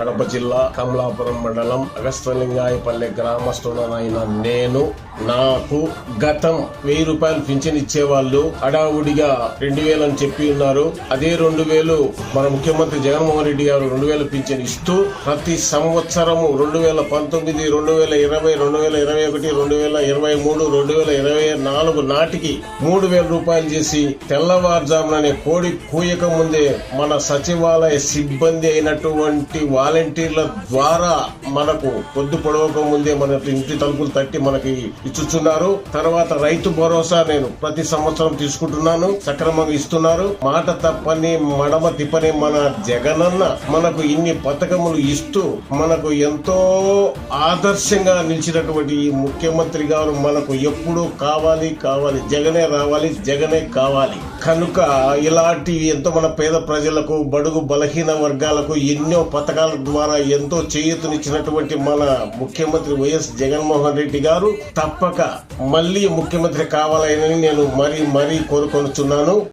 కడప జిల్లా కమలాపురం మండలం అగస్తలింగాయపల్లె గ్రామస్తుడనైన నేను నాకు గతం వెయ్యి రూపాయలు పింఛన్ ఇచ్చేవాళ్ళు హడావుడిగా రెండు వేలు అని చెప్పి ఉన్నారు. అదే రెండు వేలు మన ముఖ్యమంత్రి జగన్మోహన్ రెడ్డి గారు రెండు వేల పింఛన్ ఇస్తూ ప్రతి సంవత్సరము రెండు వేల పంతొమ్మిది రెండు వేల ఇరవై రెండు వేల ఇరవై ఒకటి రెండు వేల ఇరవై మూడు రెండు వేల ఇరవై నాలుగు నాటికి మూడు వేల రూపాయలు చేసి తెల్లవారుజాముననే కోడి కూయక ముందే మన సచివాలయ సిబ్బంది అయినటువంటి వాలంటీర్ల ద్వారా మనకు పొద్దు పొడవక ముందే మన ఇంటి తలుపులు తట్టి మనకి ఇచ్చుచున్నారు. తర్వాత రైతు భరోసా నేను ప్రతి సంవత్సరం తీసుకుంటున్నాను. సక్రమంగా ఇస్తున్నారు. మాట తప్పని మడమ తిప్పని మన జగనన్న మనకు ఇన్ని పథకములు ఇస్తూ మనకు ఎంతో ఆదర్శంగా నిలిచినటువంటి ఈ ముఖ్యమంత్రి గారు మనకు ఎప్పుడూ కావాలి కావాలి. జగనే రావాలి జగనే కావాలి. కనుక ఇలాంటివి ఎంతో మన పేద ప్రజలకు బడుగు బలహీన వర్గాలకు ఎన్నో పథకాల ద్వారా ఎంతో చేయూతనిచ్చినటువంటి మన ముఖ్యమంత్రి వైఎస్ జగన్మోహన్ రెడ్డి గారు తప్పక మళ్ళీ ముఖ్యమంత్రి కావాలని నేను మరీ మరీ కోరుకొనుచున్నాను.